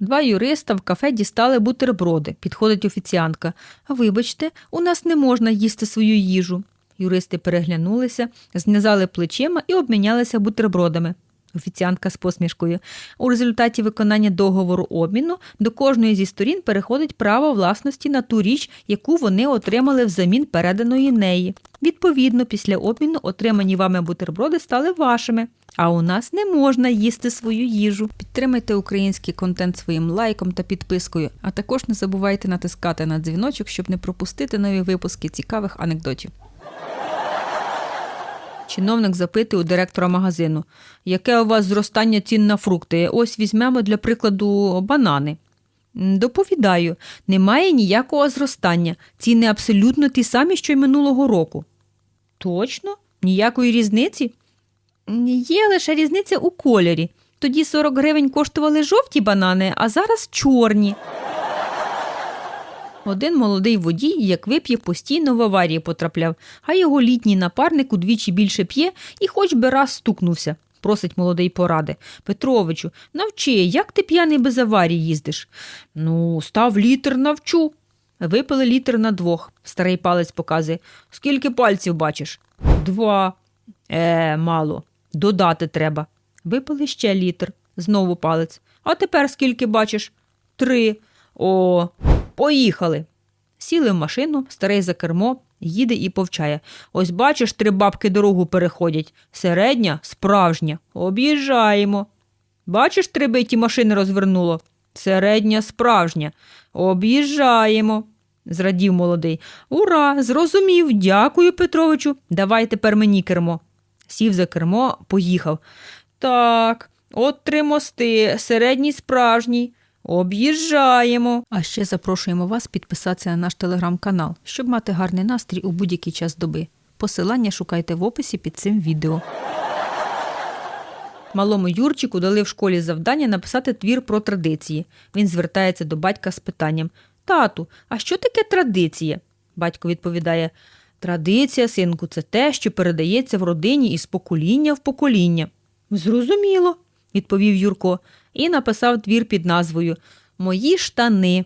Два юриста в кафе дістали бутерброди. Підходить офіціантка. Вибачте, у нас не можна їсти свою їжу. Юристи переглянулися, знизали плечима і обмінялися бутербродами. Офіціантка з посмішкою. У результаті виконання договору обміну до кожної зі сторін переходить право власності на ту річ, яку вони отримали взамін переданої неї. Відповідно, після обміну отримані вами бутерброди стали вашими. А у нас не можна їсти свою їжу. Підтримайте український контент своїм лайком та підпискою, а також не забувайте натискати на дзвіночок, щоб не пропустити нові випуски цікавих анекдотів. Чиновник запитує у директора магазину, яке у вас зростання цін на фрукти? Ось візьмемо для прикладу банани. Доповідаю, немає ніякого зростання. Ціни абсолютно ті самі, що й минулого року. Точно? Ніякої різниці? Є лише різниця у кольорі. Тоді 40 гривень коштували жовті банани, а зараз чорні. Один молодий водій, як вип'є, постійно в аварії потрапляв, а його літній напарник удвічі більше п'є і хоч би раз стукнувся. Просить молодий поради. Петровичу, навчи, як ти п'яний без аварії їздиш? Ну, став літр навчу. Випили літр на двох. Старий палець показує. Скільки пальців бачиш? Два. Е, мало. Додати треба. Випили ще літр. Знову палець. А тепер скільки бачиш? Три. О, поїхали. Сіли в машину, старий за кермо, їде і повчає. Ось бачиш, три бабки дорогу переходять. Середня справжня. Об'їжджаємо. Бачиш, три биті машини розвернуло. Середня справжня. Об'їжджаємо. Зрадів молодий. Ура! Зрозумів. Дякую, Петровичу. Давай тепер мені кермо. Сів за кермо, поїхав. Так, от три мости, середній справжній. Об'їжджаємо. А ще запрошуємо вас підписатися на наш телеграм-канал, щоб мати гарний настрій у будь-який час доби. Посилання шукайте в описі під цим відео. Малому Юрчику дали в школі завдання написати твір про традиції. Він звертається до батька з питанням: Тату, а що таке традиція? Батько відповідає: Традиція, синку, це те, що передається в родині із покоління в покоління. Зрозуміло, відповів Юрко, і написав твір під назвою Мої штани.